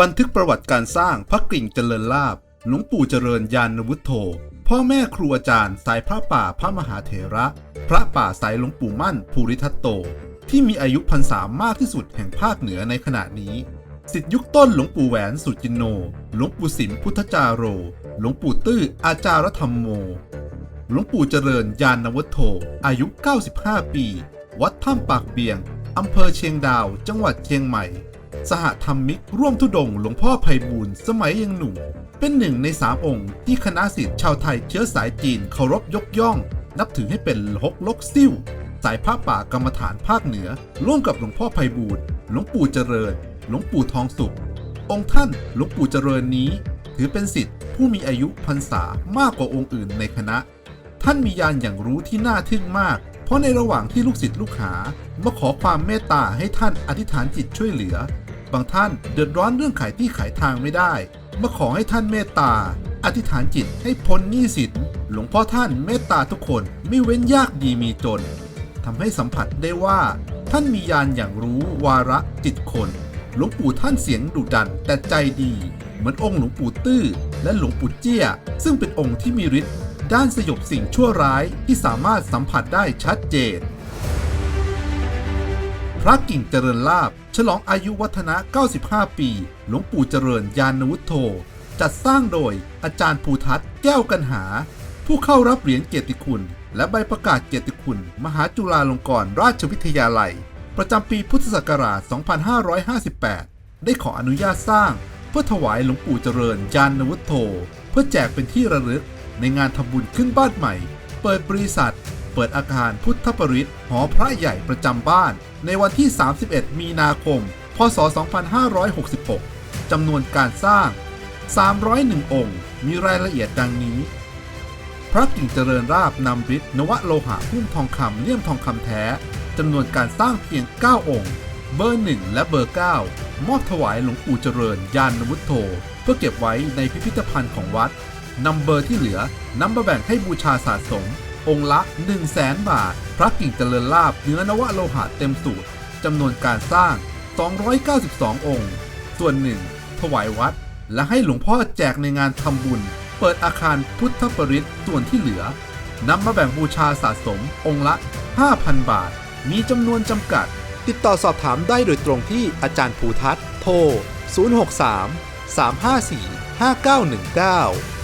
บันทึกประวัติการสร้างพระกริ่งเจริญลาบหลวงปู่เจริญยานวุฒโธ พ่อแม่ครูอาจารย์สายพระป่าพระมหาเถระ พระป่าสายหลวงปู่มั่นภูริทัตโต ที่มีอายุพรรษามากที่สุดแห่งภาคเหนือในขณะนี้สิทธิยุคต้นหลวงปู่แหวนสุจินโน หลวงปู่สิมพุทธจาโร หลวงปู่ตื้ออาจารธรรมโม หลวงปู่เจริญยานวัฒโธ อายุ 95 ปี วัดถ้ำปากเบียง อำเภอเชียงดาว จังหวัดเชียงใหม่ สหธรรมิกร่วมทุดงหลวงพ่อไพบูลสมัยยังหนุ่มเป็นหนึ่งในสามองค์ที่คณะศิษย์ชาวไทยเชื้อสายจีนเคารพยกย่อง นับถือให้เป็นฮกลกซิ่วสายพระป่ากรรมฐานภาคเหนือ ร่วมกับหลวงพ่อไพบูลหลวงปู่เจริญ หลวงปู่ทองสุข องค์ท่านหลวงปู่เจริญนี้ ถือเป็นศิษย์ผู้มีอายุพรรษามากกว่าองค์อื่นในคณะ ท่านมียานอย่างรู้ที่น่าทึ่งมากเพราะในระหว่างที่ลูกศิษย์ลูกหามาขอความเมตตาให้ท่านอธิษฐานจิตช่วยเหลือ บางท่านเดือดร้อนเรื่องขายที่ขายทางไม่ได้ มาขอให้ท่านเมตตา อธิษฐานจิตให้พ้นหนี้สิน หลวงพ่อท่านเมตตาทุกคนไม่เว้นยากดีมีจนทำให้สัมผัสได้ว่า ท่านมียานอย่างรู้วาระจิตคน หลวงปู่ท่านเสียงดุดันแต่ใจดี เหมือนองค์หลวงปู่ตื้อ และหลวงปู่เจี้ย ซึ่งเป็นองค์ที่มีฤทธิ์ด้านสยบสิ่งชั่วร้ายที่สามารถสัมผัสได้ชัดเจน พระกิ่งเจริญลาบ ฉลองอายุวัฒนะ 95 ปี หลวงปู่เจริญยานวุฒโธ จัดสร้างโดยอาจารย์ภูทัศน์แก้วกันหา ผู้เข้ารับเหรียญเกียรติคุณ และใบประกาศเกียรติคุณ มหาจุฬาลงกรณราชวิทยาลัย ประจำปีพุทธศักราช 2558 ได้ขออนุญาตสร้าง เพื่อถวายหลวงปู่เจริญยานวุฒโธ เพื่อแจกเป็นที่ระลึกในงานทำบุญขึ้นบ้านใหม่ เปิดบริษัท เปิดอาคารพุทธปริศหอพระใหญ่ประจำบ้าน ในวันที่ 31 มีนาคม พศ 2566 จำนวนการสร้าง 301 องค์ มีรายละเอียดดังนี้ พระกิ่งเจริญราบนำฤทธิ์นวโลหะหุ้มทองคำเลี่ยมทองคำแท้จำนวนการสร้างเพียง 9 องค์ เบอร์ 1 และเบอร์ 9 มอบถวายหลวงปู่เจริญยานวุฒโธเพื่อเก็บไว้ในพิพิธภัณฑ์ของวัดนำเบอร์ที่เหลือนำมาแบ่งให้บูชาสะสม องค์ละ 1 0 0 0 0แสนบาท พระกิ่งเจริญลาบเนื้อนวโลหะเต็มสูตรจำนวนการสร้าง 292 องค์ ส่วนหนึ่ง ถวายวัด และให้หลวงพ่อแจกในงานทำบุญ เปิดอาคารพุทธปริศส่วนที่เหลือนำมาแบ่งบูชาสะสมองค์ละ 5,000 บาท มีจำนวนจำกัด ติดต่อสอบถามได้โดยตรงที่อาจารย์ภูทัศน์โทร 063 354 5919